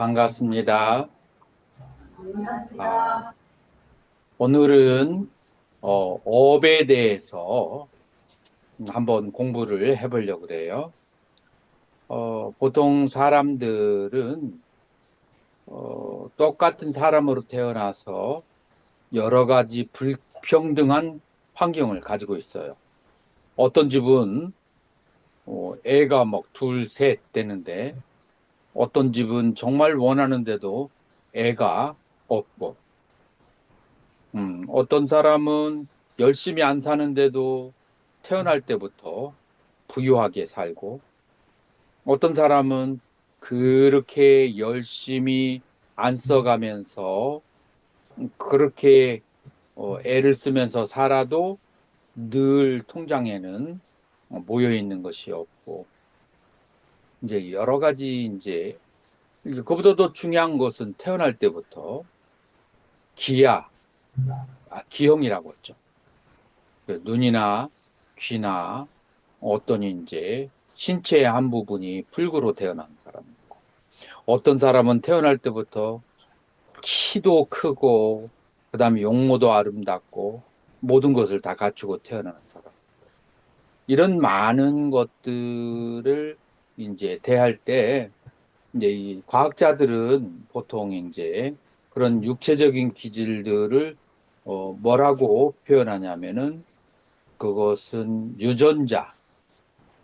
반갑습니다. 아, 오늘은 어, 업에 대해서 한번 공부를 해보려고 그래요. 어, 보통 사람들은 어, 똑같은 사람으로 태어나서 여러 가지 불평등한 환경을 가지고 있어요. 어떤 집은 어, 애가 막 둘, 셋 되는데 어떤 집은 정말 원하는데도 애가 없고, 음, 어떤 사람은 열심히 안 사는데도 태어날 때부터 부유하게 살고, 어떤 사람은 그렇게 열심히 안 써가면서 그렇게 어, 애를 쓰면서 살아도 늘 통장에는 어, 모여 있는 것이 없고, 이제 여러 가지 이제 이제 그보다 더 중요한 것은 태어날 때부터 기야, 아, 기형이라고 했죠. 그 눈이나 귀나 어떤 이제 신체의 한 부분이 불구로 태어난 사람이고, 어떤 사람은 태어날 때부터 키도 크고, 그 다음에 용모도 아름답고, 모든 것을 다 갖추고 태어나는 사람. 이런 많은 것들을 이제 대할 때 이제 이 과학자들은 보통 이제 그런 육체적인 기질들을 어 뭐라고 표현하냐면은 그것은 유전자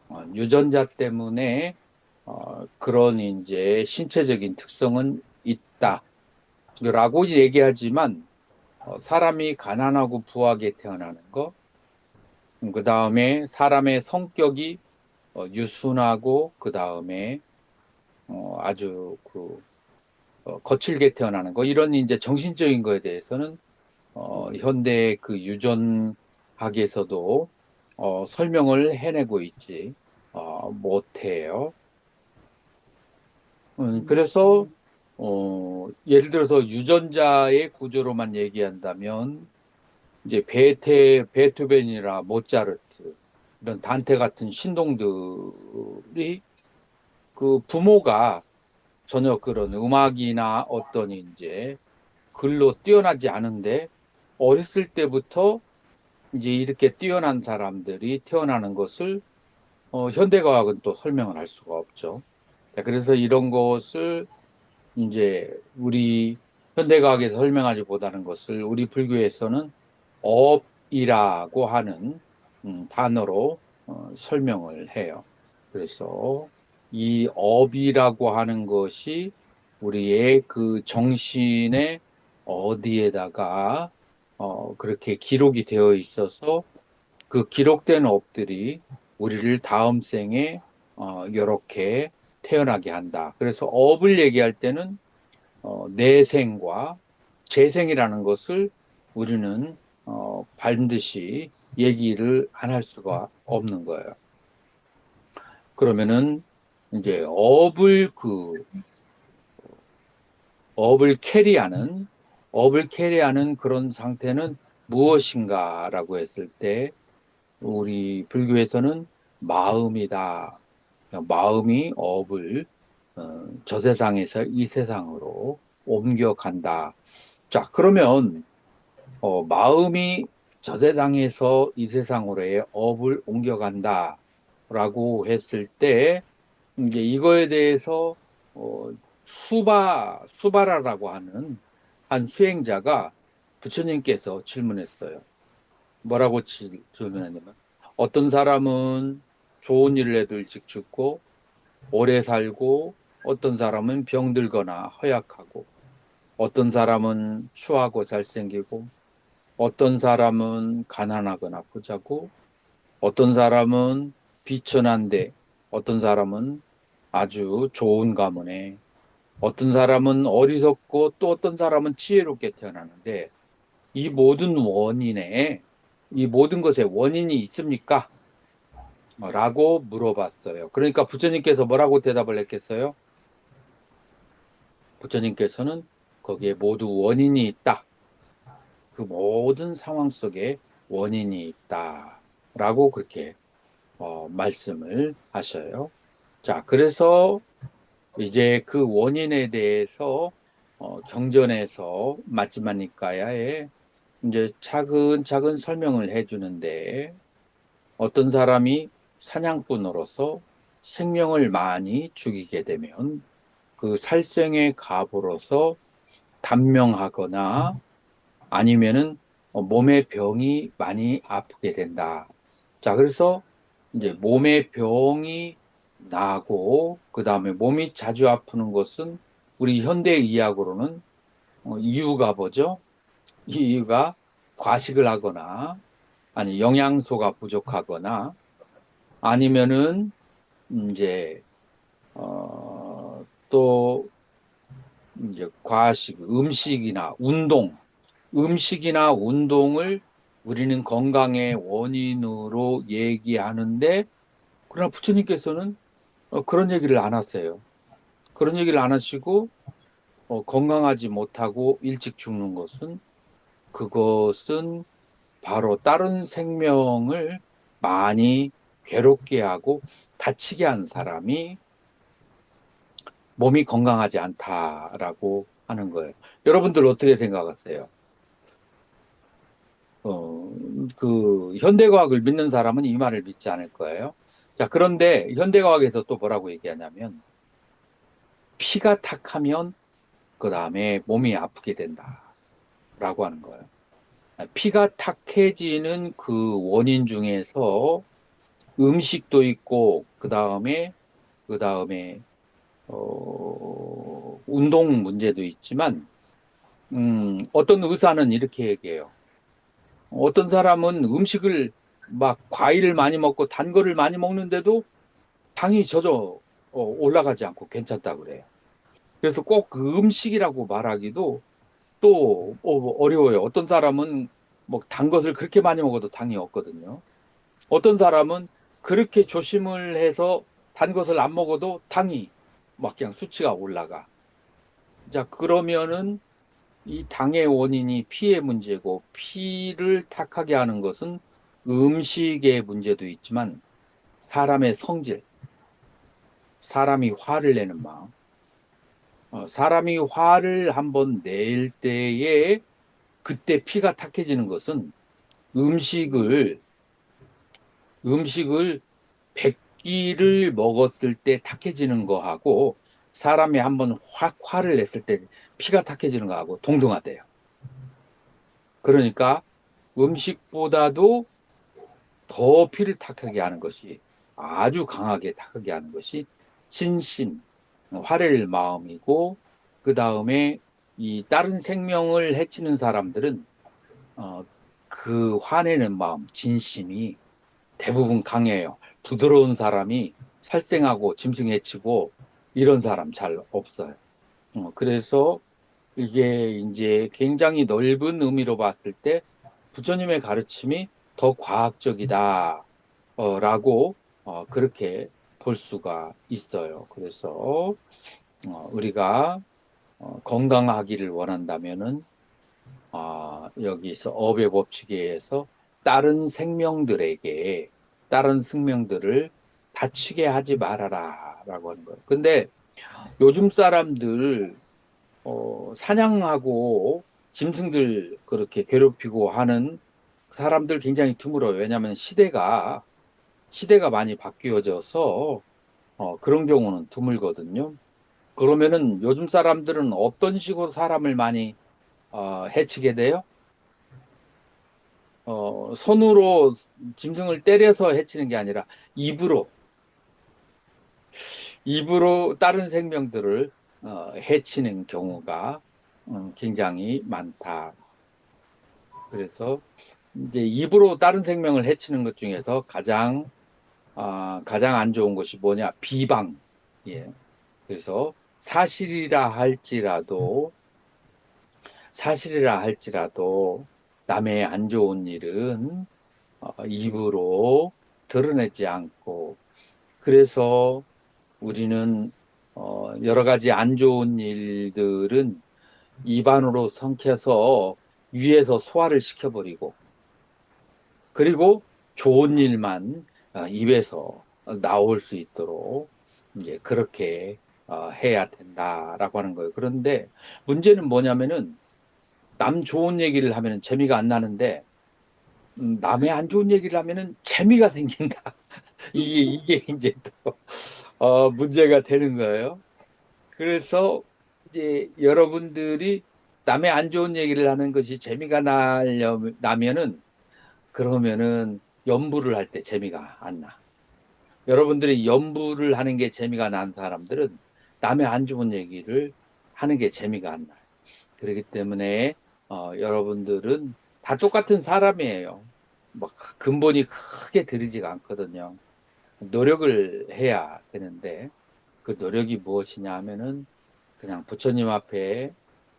어, 유전자 때문에 어 그런 이제 신체적인 특성은 있다라고 얘기하지만 어 사람이 가난하고 부하게 태어나는 거, 그 다음에 사람의 성격이 어, 유순하고 그 다음에 어, 아주 그 어, 거칠게 태어나는 거 이런 이제 정신적인 거에 대해서는 어, 현대 그 유전학에서도 어, 설명을 해내고 있지 어, 못해요. 음, 그래서 어, 예를 들어서 유전자의 구조로만 얘기한다면 이제 베테 베토벤이나 모차르트 이런 단테 같은 신동들이 그 부모가 전혀 그런 음악이나 어떤 이제 글로 뛰어나지 않은데 어렸을 때부터 이제 이렇게 뛰어난 사람들이 태어나는 것을 어, 현대과학은 또 설명을 할 수가 없죠. 그래서 이런 것을 이제 우리 현대과학에서 설명하지 못하는 것을 우리 불교에서는 업이라고 하는 음, 단어로 어, 설명을 해요. 그래서 이 업이라고 하는 것이 우리의 그 정신의 어디에다가 어, 그렇게 기록이 되어 있어서 그 기록된 업들이 우리를 다음 생에 어, 이렇게 태어나게 한다. 그래서 업을 얘기할 때는 어, 내생과 재생이라는 것을 우리는 어, 반드시 얘기를 안 할 수가 없는 거예요. 그러면은 이제 업을 그 업을 캐리하는 업을 캐리하는 그런 상태는 무엇인가라고 했을 때 우리 불교에서는 마음이다. 마음이 업을 어, 저 세상에서 이 세상으로 옮겨간다. 자, 그러면 어, 마음이 저 세상에서 이 세상으로의 업을 옮겨간다. 라고 했을 때, 이제 이거에 대해서, 어, 수바, 수바라라고 하는 한 수행자가 부처님께서 질문했어요. 뭐라고 질문했냐면, 어떤 사람은 좋은 일을 해도 일찍 죽고, 오래 살고, 어떤 사람은 병들거나 허약하고, 어떤 사람은 추하고 잘생기고, 어떤 사람은 가난하거나 부자고, 어떤 사람은 비천한데, 어떤 사람은 아주 좋은 가문에, 어떤 사람은 어리석고 또 어떤 사람은 지혜롭게 태어나는데, 이 모든 원인에, 이 모든 것에 원인이 있습니까? 라고 물어봤어요. 그러니까 부처님께서 뭐라고 대답을 했겠어요? 부처님께서는 거기에 모두 원인이 있다. 그 모든 상황 속에 원인이 있다. 라고 그렇게 어, 말씀을 하셔요. 자, 그래서 이제 그 원인에 대해서 어, 경전에서 마지막니까야에 이제 차근차근 설명을 해주는데 어떤 사람이 사냥꾼으로서 생명을 많이 죽이게 되면 그 살생의 갑으로서 단명하거나 아니면은 어, 몸의 병이 많이 아프게 된다. 자, 그래서 이제 몸의 병이 나고 그 다음에 몸이 자주 아프는 것은 우리 현대 의학으로는 어, 이유가 뭐죠? 이 이유가 과식을 하거나 아니 영양소가 부족하거나 아니면은 이제 어, 또 이제 과식, 음식이나 운동, 음식이나 운동을 우리는 건강의 원인으로 얘기하는데 그러나 부처님께서는 어, 그런 얘기를 안 하세요. 그런 얘기를 안 하시고 어, 건강하지 못하고 일찍 죽는 것은 그것은 바로 다른 생명을 많이 괴롭게 하고 다치게 한 사람이 몸이 건강하지 않다라고 하는 거예요. 여러분들 어떻게 생각하세요? 어, 그 현대과학을 믿는 사람은 이 말을 믿지 않을 거예요. 자, 그런데 현대과학에서 또 뭐라고 얘기하냐면 피가 탁하면 그 다음에 몸이 아프게 된다라고 하는 거예요. 피가 탁해지는 그 원인 중에서 음식도 있고 그 다음에 그 다음에 어, 운동 문제도 있지만 음, 어떤 의사는 이렇게 얘기해요. 어떤 사람은 음식을 막 과일을 많이 먹고 단 거를 많이 먹는데도 당이 젖어 어, 올라가지 않고 괜찮다 그래요. 그래서 꼭 그 음식이라고 말하기도 또 어, 어려워요. 어떤 사람은 뭐 단 것을 그렇게 많이 먹어도 당이 없거든요. 어떤 사람은 그렇게 조심을 해서 단 것을 안 먹어도 당이 막 그냥 수치가 올라가. 자, 그러면은 이 당의 원인이 피의 문제고 피를 탁하게 하는 것은 음식의 문제도 있지만 사람의 성질, 사람이 화를 내는 마음, 어, 사람이 화를 한번 낼 때에 그때 피가 탁해지는 것은 음식을 음식을 100끼를 먹었을 때 탁해지는 거하고 사람이 한번 확 화를 냈을 때 피가 탁해지는 거하고 동등하대요. 그러니까 음식보다도 더 피를 탁하게 하는 것이 아주 강하게 탁하게 하는 것이 진심, 화를 낼 마음이고 그 다음에 이 다른 생명을 해치는 사람들은 어, 그 화내는 마음, 진심이 대부분 강해요. 부드러운 사람이 살생하고 짐승 해치고 이런 사람 잘 없어요. 어, 그래서 이게 이제 굉장히 넓은 의미로 봤을 때 부처님의 가르침이 더 과학적이다 어, 라고 어, 그렇게 볼 수가 있어요. 그래서 어, 우리가 어, 건강하기를 원한다면은 아, 여기서 업의 법칙에 의해서 다른 생명들에게 다른 생명들을 다치게 하지 말아라 라고 하는 거예요. 근데 요즘 사람들 어, 사냥하고 짐승들 그렇게 괴롭히고 하는 사람들 굉장히 드물어요. 왜냐하면 시대가 시대가 많이 바뀌어져서 어, 그런 경우는 드물거든요. 그러면은 요즘 사람들은 어떤 식으로 사람을 많이 어, 해치게 돼요? 어, 손으로 짐승을 때려서 해치는 게 아니라 입으로 입으로 다른 생명들을 어, 해치는 경우가 어, 굉장히 많다. 그래서 이제 입으로 다른 생명을 해치는 것 중에서 가장 어, 가장 안 좋은 것이 뭐냐 비방. 예. 그래서 사실이라 할지라도 사실이라 할지라도 남의 안 좋은 일은 어, 입으로 드러내지 않고 그래서 우리는 어, 여러 가지 안 좋은 일들은 입안으로 삼켜서 위에서 소화를 시켜버리고 그리고 좋은 일만 어, 입에서 나올 수 있도록 이제 그렇게 어, 해야 된다라고 하는 거예요. 그런데 문제는 뭐냐면은 남 좋은 얘기를 하면은 재미가 안 나는데 음, 남의 안 좋은 얘기를 하면은 재미가 생긴다. 이게 이게 이제 또 어, 문제가 되는 거예요. 그래서 이제 여러분들이 남의 안 좋은 얘기를 하는 것이 재미가 나려 나면은 그러면은 연부를 할 때 재미가 안 나. 여러분들이 연부를 하는 게 재미가 난 사람들은 남의 안 좋은 얘기를 하는 게 재미가 안 나요. 그렇기 때문에 어, 여러분들은 다 똑같은 사람이에요. 뭐 근본이 크게 들이지가 않거든요. 노력을 해야 되는데 그 노력이 무엇이냐 하면은 그냥 부처님 앞에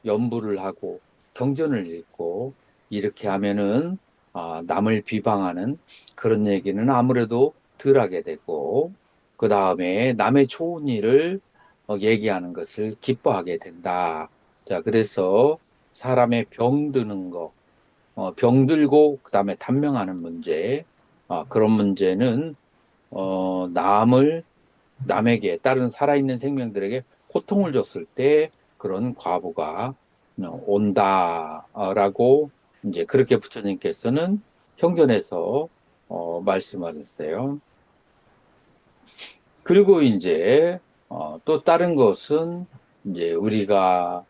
연부를 하고 경전을 읽고 이렇게 하면은 어, 남을 비방하는 그런 얘기는 아무래도 덜 하게 되고 그 다음에 남의 좋은 일을 어, 얘기하는 것을 기뻐하게 된다. 자, 그래서 사람의 병 드는 거, 어, 병 들고 그 다음에 단명하는 문제, 어, 그런 문제는 어, 남을 남에게 다른 살아있는 생명들에게 고통을 줬을 때 그런 과부가 어, 온다라고 이제 그렇게 부처님께서는 형전에서 어, 말씀하셨어요. 그리고 이제 어, 또 다른 것은 이제 우리가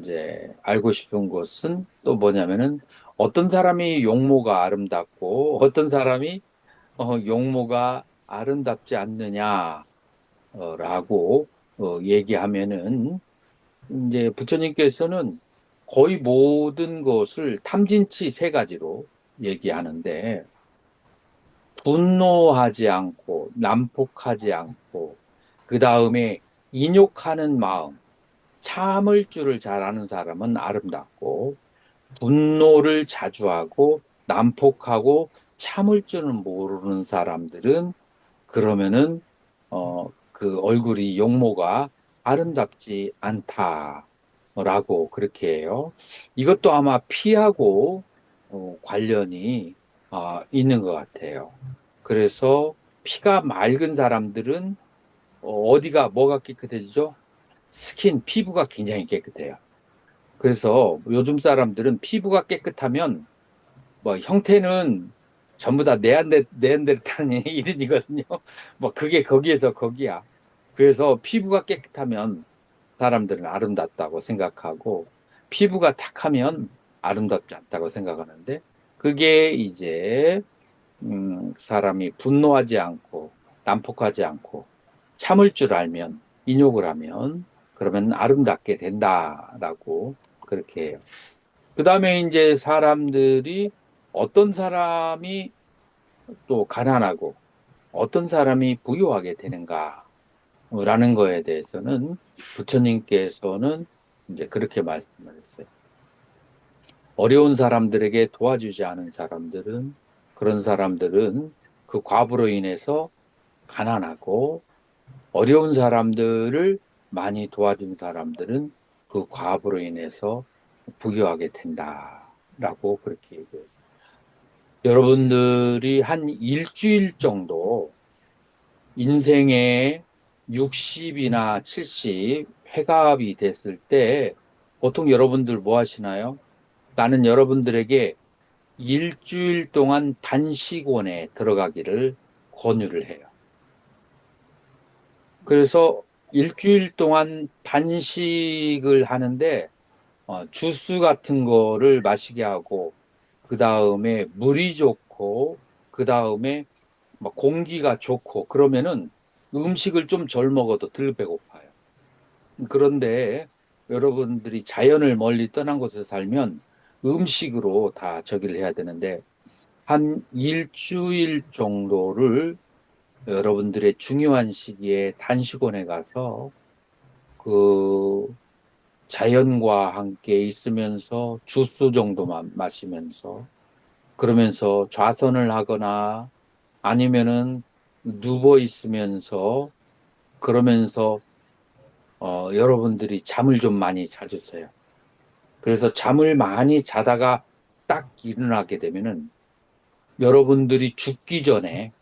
이제 알고 싶은 것은 또 뭐냐면은 어떤 사람이 용모가 아름답고 어떤 사람이 어, 용모가 아름답지 않느냐라고 어, 얘기하면은 이제 부처님께서는 거의 모든 것을 탐진치 세 가지로 얘기하는데 분노하지 않고 난폭하지 않고 그 다음에 인욕하는 마음 참을 줄을 잘 아는 사람은 아름답고 분노를 자주 하고 난폭하고 참을 줄은 모르는 사람들은 그러면은 어 그 얼굴이 용모가 아름답지 않다라고 그렇게 해요. 이것도 아마 피하고 어, 관련이 어, 있는 것 같아요. 그래서 피가 맑은 사람들은 어, 어디가 뭐가 깨끗해지죠? 스킨, 피부가 굉장히 깨끗해요. 그래서 요즘 사람들은 피부가 깨끗하면 뭐 형태는 전부 다 네안데, 네안데르탈 이름이거든요. 뭐 그게 거기에서 거기야. 그래서 피부가 깨끗하면 사람들은 아름답다고 생각하고 피부가 탁하면 아름답지 않다고 생각하는데 그게 이제 음, 사람이 분노하지 않고 난폭하지 않고 참을 줄 알면 인욕을 하면 그러면 아름답게 된다라고 그렇게 해요. 그 다음에 이제 사람들이 어떤 사람이 또 가난하고 어떤 사람이 부유하게 되는가 라는 거에 대해서는 부처님께서는 이제 그렇게 말씀을 했어요. 어려운 사람들에게 도와주지 않은 사람들은 그런 사람들은 그 과부로 인해서 가난하고 어려운 사람들을 많이 도와준 사람들은 그 과부로 인해서 부유하게 된다라고 그렇게 얘기해요. 여러분들이 한 일주일 정도 인생에 60이나 70 회갑이 됐을 때 보통 여러분들 뭐 하시나요? 나는 여러분들에게 일주일 동안 단식원에 들어가기를 권유를 해요. 그래서 일주일 동안 단식을 하는데 어, 주스 같은 거를 마시게 하고 그 다음에 물이 좋고 그 다음에 공기가 좋고 그러면은 음식을 좀 덜 먹어도 덜 배고파요. 그런데 여러분들이 자연을 멀리 떠난 곳에 살면 음식으로 다 저기를 해야 되는데 한 일주일 정도를 여러분들의 중요한 시기에 단식원에 가서 그 자연과 함께 있으면서 주스 정도만 마시면서 그러면서 좌선을 하거나 아니면은 누워 있으면서 그러면서 어, 여러분들이 잠을 좀 많이 자주세요. 그래서 잠을 많이 자다가 딱 일어나게 되면은 여러분들이 죽기 전에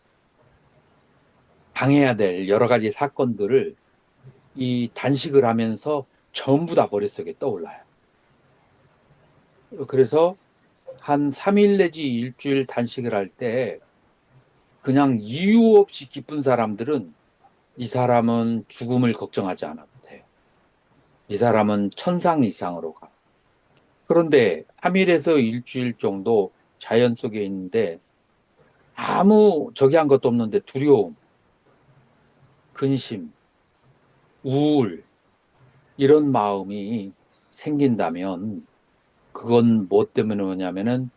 당해야 될 여러 가지 사건들을 이 단식을 하면서 전부 다 머릿속에 떠올라요. 그래서 한 3일 내지 일주일 단식을 할 때 그냥 이유 없이 기쁜 사람들은 이 사람은 죽음을 걱정하지 않아도 돼요. 이 사람은 천상 이상으로 가. 그런데 3일에서 일주일 정도 자연 속에 있는데 아무 저기 한 것도 없는데 두려움, 근심, 우울, 이런 마음이 생긴다면 그건 뭐 때문에 오냐면은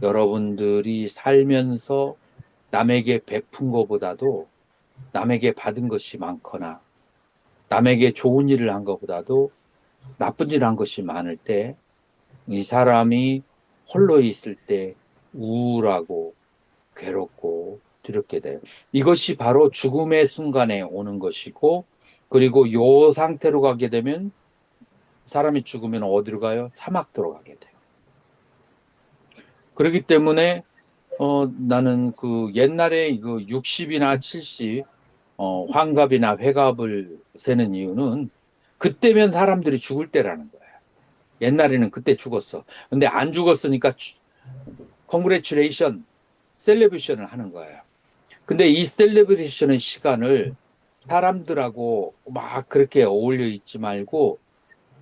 여러분들이 살면서 남에게 베푼 것보다도 남에게 받은 것이 많거나 남에게 좋은 일을 한 것보다도 나쁜 일을 한 것이 많을 때 이 사람이 홀로 있을 때 우울하고 괴롭고 두렵게 돼요. 이것이 바로 죽음의 순간에 오는 것이고 그리고 요 상태로 가게 되면 사람이 죽으면 어디로 가요? 사막도로 가게 돼요. 그렇기 때문에 어 나는 그 옛날에 그 60이나 70 어, 환갑이나 회갑을 세는 이유는 그때면 사람들이 죽을 때라는 거예요. 옛날에는 그때 죽었어. 근데 안 죽었으니까 컨그레츄레이션 셀레브레이션을 하는 거예요. 근데 이 셀레브레이션의 시간을 사람들하고 막 그렇게 어울려 있지 말고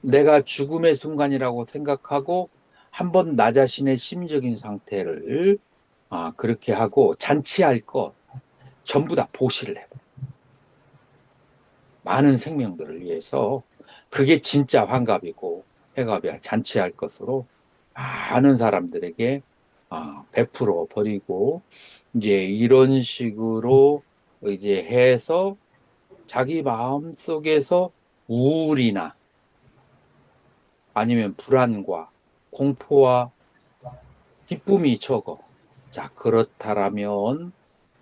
내가 죽음의 순간이라고 생각하고 한번 나 자신의 심적인 상태를 아, 그렇게 하고 잔치할 것 전부 다 보시를 해. 많은 생명들을 위해서 그게 진짜 환갑이고 해갑이야 잔치할 것으로 많은 사람들에게 아, 베풀어 버리고 이제 이런 식으로 이제 해서 자기 마음 속에서 우울이나 아니면 불안과 공포와 기쁨이 적어. 자, 그렇다라면,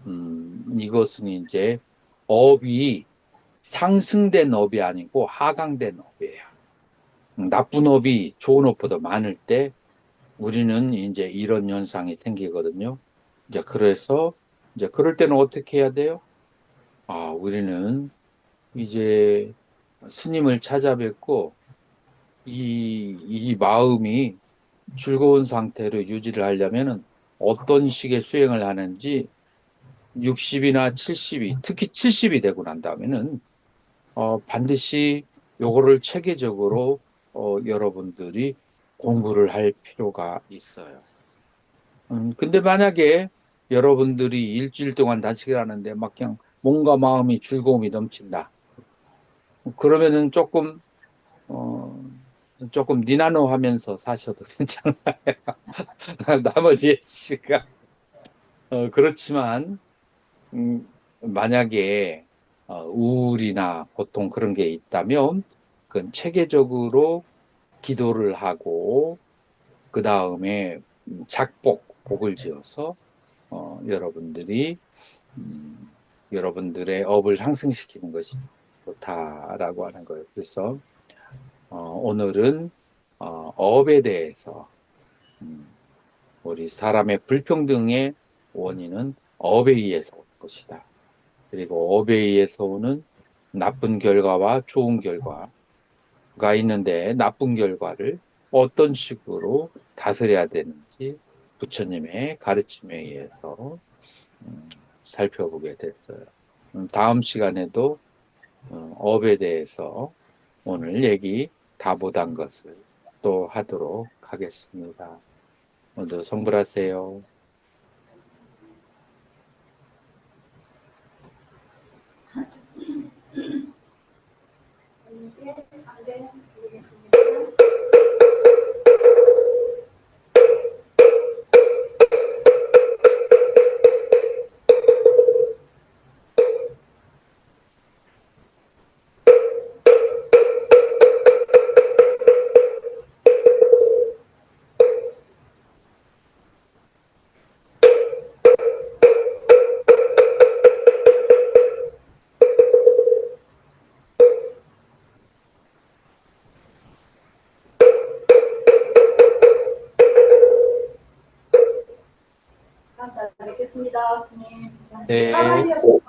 음, 이것은 이제 업이 상승된 업이 아니고 하강된 업이에요. 음, 나쁜 업이 좋은 업보다 많을 때 우리는 이제 이런 현상이 생기거든요. 이제 그래서 이제 그럴 때는 어떻게 해야 돼요? 아, 우리는 이제 스님을 찾아뵙고 이, 이 마음이 즐거운 상태로 유지를 하려면은 어떤 식의 수행을 하는지 60이나 70이, 특히 70이 되고 난 다음에는 어, 반드시 요거를 체계적으로 어, 여러분들이 공부를 할 필요가 있어요. 음, 근데 만약에 여러분들이 일주일 동안 단식을 하는데 막 그냥 몸과 마음이 즐거움이 넘친다. 그러면은 조금 어, 조금 니나노 하면서 사셔도 괜찮아요. 나머지 시간. 어, 그렇지만, 음, 만약에, 어, 우울이나 보통 그런 게 있다면, 그건 체계적으로 기도를 하고, 그 다음에 작복, 곡을 지어서, 어, 여러분들이, 음, 여러분들의 업을 상승시키는 것이 좋다라고 하는 거예요. 그래서, 어, 오늘은 어, 업에 대해서 음, 우리 사람의 불평등의 원인은 업에 의해서 올 것이다. 그리고 업에 의해서 오는 나쁜 결과와 좋은 결과가 있는데 나쁜 결과를 어떤 식으로 다스려야 되는지 부처님의 가르침에 의해서 음, 살펴보게 됐어요. 음, 다음 시간에도 어, 업에 대해서 오늘 얘기 다 못한 것을 또 하도록 하겠습니다. 모두 성불하세요. 다음 달에 뵙